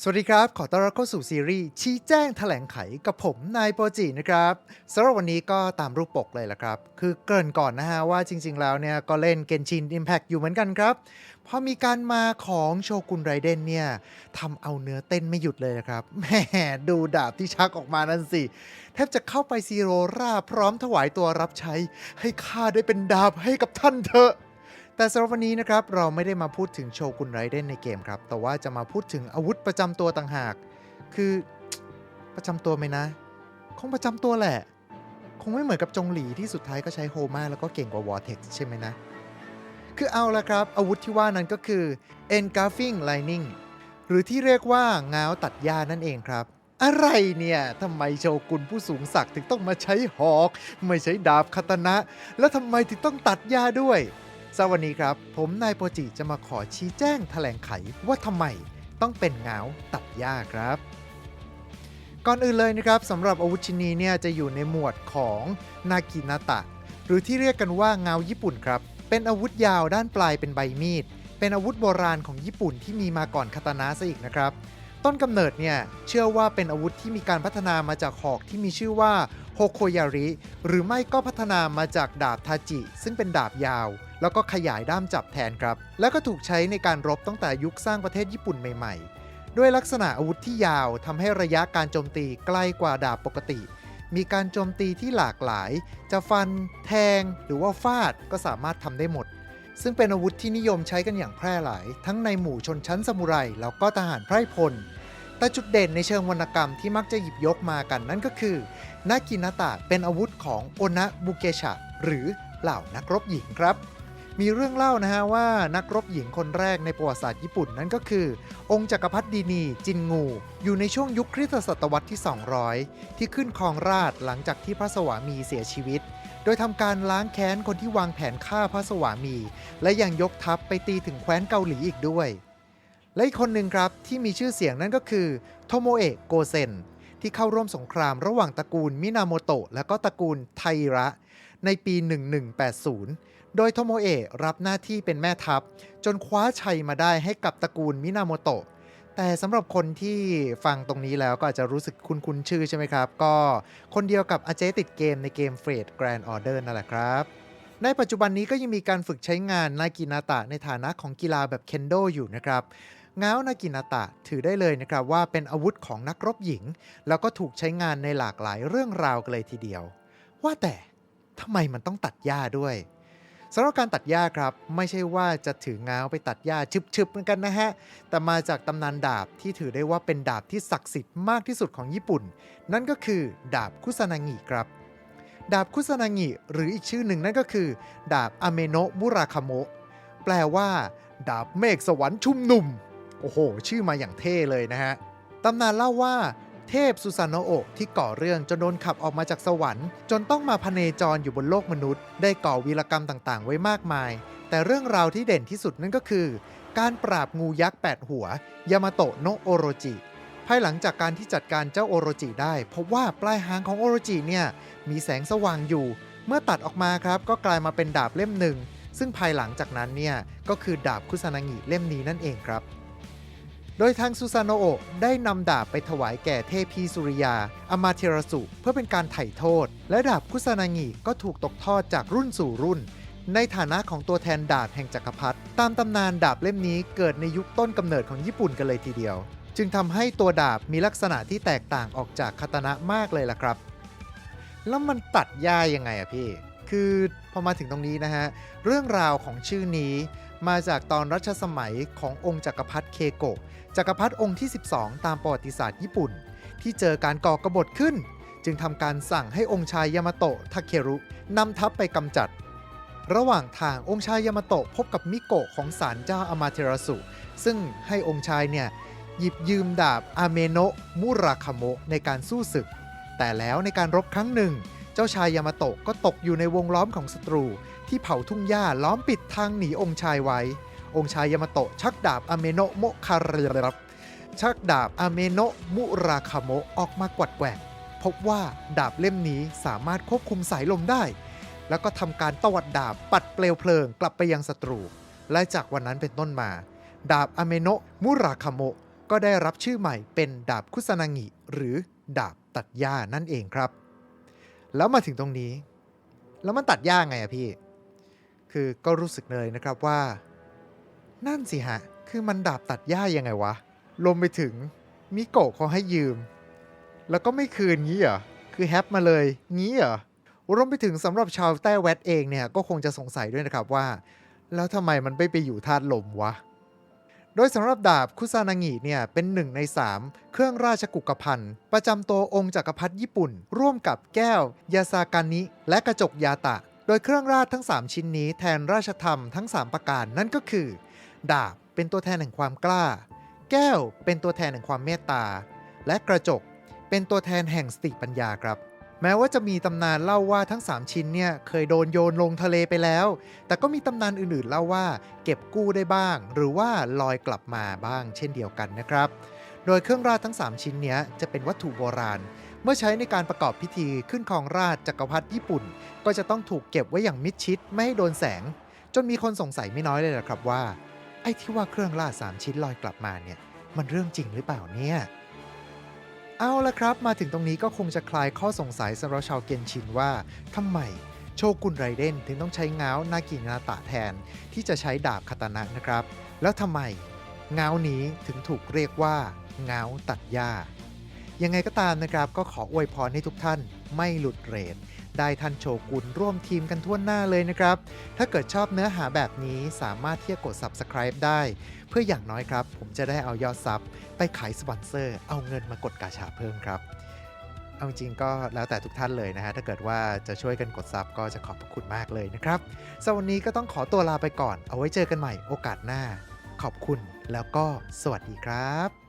สวัสดีครับ ขอต้อนรับเข้าสู่ซีรีส์ชี้แจ้งแถลงไขกับผมนายโปรจินะครับสำหรับวันนี้ก็ตามรูปปกเลยละครับ คือเกริ่นก่อนนะฮะว่าจริง ๆ แล้วเนี่ยก็เล่นเกนชิน Impact อยู่เหมือนกันครับ พอมีการมาของโชกุนไรเดนเนี่ยทำเอาเนื้อเต้นไม่หยุดเลยนะครับแหมดูดาบที่ชักออกมานั่นสิ แทบจะเข้าไปซีโรราพร้อมถวายตัวรับใช้ ให้ข้าได้เป็นดาบให้กับท่านเถอะ แต่สำหรับวันนี้นะครับเราไม่ได้มาพูดถึงโชกุนไรเดนในเกมครับ แต่ว่าจะมาพูดถึงอาวุธประจำตัวต่างหาก คือประจำตัวไหมนะ คงประจำตัวแหละ คงไม่เหมือนกับจงหลีที่สุดท้ายก็ใช้โฮมาแล้วก็เก่งกว่าวอร์เท็กใช่ไหมนะ คือเอาละครับ อาวุธที่ว่านั้นก็คือ Engulfing Lightning หรือที่เรียกว่าง้าวตัดหญ้านั่นเองครับอะไรเนี่ย ทำไมโชกุนผู้สูงศักดิ์ถึงต้องมาใช้หอก ไม่ใช้ดาบคาตนะ แล้วทำไมถึงต้องตัดหญ้าด้วย สวัสดีครับ ผมนายโปรจิจะมาขอชี้แจ้งแถลงไขว่าทำไมต้องเป็นเงาตัดหญ้าครับ ก่อนอื่นเลยนะครับสำหรับอาวุธชิ้นนี้เนี่ยจะอยู่ในหมวดของนากินาตะ หรือที่เรียกกันว่าเงาญี่ปุ่นครับ เป็นอาวุธยาวด้านปลายเป็นใบมีด เป็นอาวุธโบราณของญี่ปุ่นที่มีมาก่อนคาตานะซะอีกนะครับ ต้นกำเนิดเนี่ยเชื่อว่าเป็นอาวุธที่มีการพัฒนามาจากหอกที่มีชื่อว่าโฮโคยาริ หรือไม่ก็พัฒนามาจากดาบทาจิ ซึ่งเป็นดาบยาว แล้วก็ขยายด้ามจับแทนครับ แล้วก็ถูกใช้ในการรบตั้งแต่ยุคสร้างประเทศญี่ปุ่นใหม่ ๆ ด้วยลักษณะอาวุธที่ยาวทำให้ระยะการโจมตีใกล้กว่าดาบปกติ มีการโจมตีที่หลากหลาย จะฟัน แทง หรือว่าฟาดก็สามารถทำได้หมด ซึ่งเป็นอาวุธที่นิยมใช้กันอย่างแพร่หลาย ทั้งในหมู่ชนชั้นซามูไรแล้วก็ทหารไพร่พลแต่จุดเด่นในเชิงวรรณกรรมที่มักจะหยิบยกมากันนั่นก็คือนากินาตะเป็นอาวุธของโอนะบุเกชะ หรือเหล่านักรบหญิงครับ มีเรื่องเล่านะฮะว่านักรบหญิงคนแรกในประวัติศาสตร์ญี่ปุ่นนั่นก็คือ องค์จักรพรรดินีจินงู อยู่ในช่วงยุคคริสตศตวรรษที่ 200 ที่ขึ้นครองราชหลังจากที่พระสวามีเสียชีวิต โดยทำการล้างแค้นคนที่วางแผนฆ่าพระสวามี และยังยกทัพไปตีถึงแคว้นเกาหลีอีกด้วย และอีกคนหนึ่งครับที่มีชื่อเสียงนั่นก็คือโทโมเอะโกเซนที่เข้าร่วมสงครามระหว่างตระกูลมินาโมโตะและก็ตระกูลไทระ ในปี 1180 โดยโทโมเอะรับหน้าที่เป็นแม่ทัพ จนคว้าชัยมาได้ให้กับตระกูลมินาโมโตะแต่สำหรับคนที่ฟังตรงนี้แล้วก็อาจจะรู้สึกคุ้นๆชื่อใช่ไหมครับ ก็คนเดียวกับอาเจติดเกมในเกมเฟรดแกรนด์ออเดอร์นั่นแหละครับ ในปัจจุบันนี้ก็ยังมีการฝึกใช้งานนากินาตะในฐานะของกีฬาแบบเคนโดอยู่นะครับง้าวนากินาตะถือได้เลยนะครับว่าเป็นอาวุธของนักรบหญิง แล้วก็ถูกใช้งานในหลากหลายเรื่องราวกันเลยทีเดียว ว่าแต่ทำไมมันต้องตัดหญ้าด้วย สำหรับการตัดหญ้าครับ ไม่ใช่ว่าจะถือง้าวไปตัดหญ้าชึบๆเหมือนกันนะฮะ แต่มาจากตำนานดาบที่ถือได้ว่าเป็นดาบที่ศักดิ์สิทธิ์มากที่สุดของญี่ปุ่น นั่นก็คือดาบคุซานางิครับ ดาบคุซานางิหรืออีกชื่อหนึ่งนั่นก็คือ ดาบอเมโนะมุราคาโมะแปลว่า ดาบเมฆสวรรค์ชุ่มนุ่มโอ้โห ชื่อมาอย่างเท่เลยนะฮะตำนานเล่าว่า เทพซูซานโนโอะที่ก่อเรื่องจนโดนขับออกมาจากสวรรค์ จนต้องมาพเนจรอยู่บนโลกมนุษย์ ได้ก่อวีรกรรมต่างๆ ไว้มากมาย แต่เรื่องราวที่เด่นที่สุดนั่นก็คือ การปราบงูยักษ์ 8 หัวยามาโตะโนโอโรจิ ภายหลังจากการที่จัดการเจ้าโอโรจิได้ พบว่าปลายหางของโอโรจิเนี่ยมีแสงสว่างอยู่ เมื่อตัดออกมาครับก็กลายมาเป็นดาบเล่มหนึ่งซึ่งภายหลังจากนั้นเนี่ยก็คือดาบคุซานางิเล่มนี้นั่นเองครับ โดยทางซูซานโอะได้นำดาบไปถวายแก่เทพีสุริยาอามาเทรสุ เพื่อเป็นการไถ่โทษ และดาบคุซานางิก็ถูกตกทอดจากรุ่นสู่รุ่น ในฐานะของตัวแทนดาบแห่งจักรพรรดิตามตำนานดาบเล่มนี้เกิดในยุคต้นกำเนิดของญี่ปุ่นกันเลยทีเดียว จึงทำให้ตัวดาบมีลักษณะที่แตกต่างออกจากคาตนะมากเลยล่ะครับ แล้วมันตัดหญ้ายังไงอะพี่ คือพอมาถึงตรงนี้นะฮะ เรื่องราวของชื่อนี้มาจากตอนรัชสมัยขององค์จักรพรรดิเคโกะจักรพรรดิองค์ที่ 12 ตามประวัติศาสตร์ญี่ปุ่น ที่เจอการก่อกบฏขึ้น จึงทำการสั่งให้องค์ชายยามาโตะทาเครุนำทัพไปกำจัด ระหว่างทางองค์ชายยามาโตะพบกับมิโกะของศาลเจ้าอามาเทราสุ ซึ่งให้องค์ชายเนี่ยหยิบยืมดาบอาเมโนะมุราคาโมะในการสู้ศึก แต่แล้วในการรบครั้งหนึ่ง เจ้าชายยามาโตะก็ตกอยู่ในวงล้อมของศัตรู ที่เผาทุ่งหญ้าล้อมปิดทางหนีองค์ชายไว้ องค์ชายยามาโตะชักดาบอเมโนะโมคาเรรับชักดาบอเมโนะมุราคาโมออกมากวัดแกว่งพบว่าดาบเล่มนี้สามารถควบคุมสายลมได้ แล้วก็ทำการตวัดดาบปัดเปลวเพลิงกลับไปยังศัตรู และจากวันนั้นเป็นต้นมา ดาบอเมโนะมุราคาโมก็ได้รับชื่อใหม่เป็นดาบคุซานางิหรือดาบตัดหญ้านั่นเองครับ แล้วมาถึงตรงนี้ แล้วมันตัดหญ้าไงอะพี่ คือก็รู้สึกเลยนะครับว่า นั่นสิฮะ คือมันดาบตัดหญ้ายังไงวะลมไปถึงมิโกะเขาให้ยืม แล้วก็ไม่คืนงี้เหรอ คือแฮปมาเลยงี้เหรอรวมไปถึงสำหรับชาวแต้แวดเองเนี่ยก็คงจะสงสัยด้วยนะครับว่า แล้วทำไมมันไม่ไปอยู่ธาตุลมวะ โดยสำหรับดาบคุซานางิเนี่ยเป็นหนึ่งใน 3 เครื่องราชกุกภัณฑ์ประจำตัวองค์จักรพรรดิญี่ปุ่น ร่วมกับแก้ว ยาซากานิ และกระจกยาตะ โดยเครื่องราชทั้ง 3 ชิ้นนี้แทนราชธรรมทั้ง 3 ประการนั่นก็คือ ดาบเป็นตัวแทนแห่งความกล้า แก้วเป็นตัวแทนแห่งความเมตตา และกระจกเป็นตัวแทนแห่งสติปัญญาครับ แม้ว่าจะมีตำนานเล่าว่าทั้ง 3 ชิ้นเนี่ยเคยโดนโยนลงทะเลไปแล้ว แต่ก็มีตำนานอื่นๆเล่าว่า เก็บกู้ได้บ้าง หรือว่าลอยกลับมาบ้าง เช่นเดียวกันนะครับ โดยเครื่องราชทั้ง 3 ชิ้นเนี้ยจะเป็นวัตถุโบราณ เมื่อใช้ในการประกอบพิธีขึ้นครองราชจักรพรรดิญี่ปุ่น ก็จะต้องถูกเก็บไว้อย่างมิดชิดไม่ให้โดนแสง จนมีคนสงสัยไม่น้อยเลยนะครับว่าไอ้ที่ว่าเครื่องราชสามชิ้นลอยกลับมาเนี่ยมันเรื่องจริงหรือเปล่าเนี่ย เอาละครับ มาถึงตรงนี้ก็คงจะคลายข้อสงสัยสำหรับชาวเกนชินว่าทำไมโชกุนไรเดนถึงต้องใช้เงานากินาตะแทน ที่จะใช้ดาบคาตานะนะครับ แล้วทำไมเงานี้ถึงถูกเรียกว่าเงาตัดหญ้ายังไงก็ตามนะครับ ก็ขออวยพรให้ทุกท่านไม่หลุดเรท ได้ท่านโชกุนร่วมทีมกันทั่วหน้าเลยนะครับ ถ้าเกิดชอบเนื้อหาแบบนี้สามารถที่จะกด subscribe ได้ เพื่ออย่างน้อยครับ ผมจะได้เอายอดซับไปขายสปอนเซอร์ เอาเงินมากดกาชาเพิ่มครับ เอาจริงก็แล้วแต่ทุกท่านเลยนะฮะ ถ้าเกิดว่าจะช่วยกันกดซับก็จะขอบพระคุณมากเลยนะครับสำหรับวันนี้ก็ต้องขอตัวลาไปก่อน เอาไว้เจอกันใหม่โอกาสหน้า ขอบคุณแล้วก็สวัสดีครับ